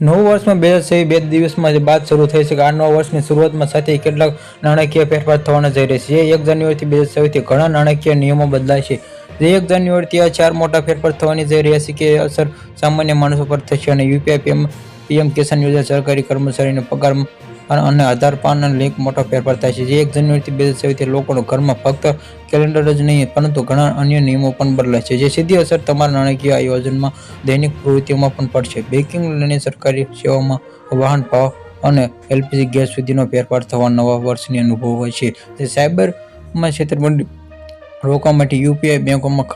નવું વર્ષમાં બે હજાર બે દિવસમાં બાદ શરૂ થઈ છે કે આ નવા વર્ષની શરૂઆતમાં સાથે કેટલાક નાણાકીય ફેરફાર થવાના જઈ રહ્યા છે. એક જાન્યુઆરીથી બે હજાર ઘણા નાણાકીય નિયમો બદલાય છે. જે એક જાન્યુઆરીથી આ ચાર મોટા ફેરફાર થવાની જઈ રહ્યા છે કે અસર સામાન્ય માણસો પર થશે અને યુપીઆઈ પીએમ પીએમ કિસાન યોજના સરકારી કર્મચારીને પગાર અને આધાર, પાન અને લિંક મોટો ફેરફાર થાય છે. જે એક જાન્યુઆરીથી બે હજારથી લોકોના ઘરમાં ફક્ત કેલેન્ડર જ નહીં, પરંતુ ઘણા અન્ય નિયમો પણ બદલાય છે, જે સીધી અસર તમારા નાણાકીય આયોજનમાં, દૈનિક પ્રવૃત્તિઓમાં પણ પડશે. બેંકિંગ લઈને સરકારી સેવાઓમાં વાહન ભાવ અને એલપીજી ગેસ સુધીનો ફેરફાર થવા નવા વર્ષની અનુભવ હોય છે. તે સાયબરમાં છેતરપિંડી રોકવા માટે યુપીઆઈ બેંકોમાં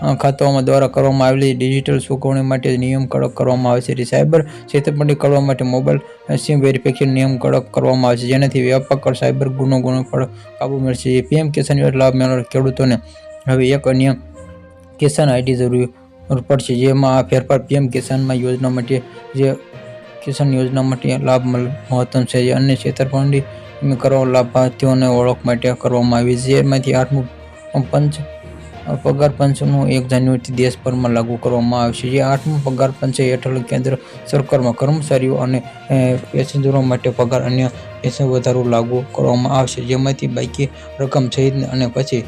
ખાતાઓમાં દ્વારા કરવામાં આવેલી ડિજિટલ ચૂકવણી માટે નિયમ કડક કરવામાં આવે છે. સાયબર છેતરપિંડી કરવા માટે મોબાઈલ સિમ વેરિફિકેશન નિયમ કડક કરવામાં આવે છે. જેનાથી વ્યાપક સાયબર ગુનો ગુનો પર કાબુ મળશે. પીએમ કિસાન યોજના લાભ મેળવનાર ખેડૂતોને હવે એક અન્ય કિસાન આઈડી જરૂર પડશે. જેમાં આ ફેરફાર પીએમ કિસાનમાં યોજના માટે જે કિસાન યોજના માટે લાભ મહત્તમ છે. જે અન્ય છેતરપિંડી કરવા લાભાર્થીઓને ઓળખ માટે કરવામાં આવી છે. જેમાંથી આઠમું પંચ પગાર પંચનું એક જાન્યુઆરીથી દેશભરમાં લાગુ કરવામાં આવશે. જે આઠમું પગાર પંચ હેઠળ કેન્દ્ર સરકારમાં કર્મચારીઓ અને પેસેન્જરો માટે પગાર અન્ય વધારો લાગુ કરવામાં આવશે. જેમાંથી બાકી રકમ સહિત અને પછી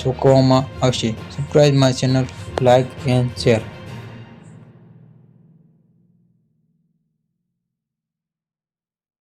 સૂકવવામાં આવશે. Subscribe my channel like and share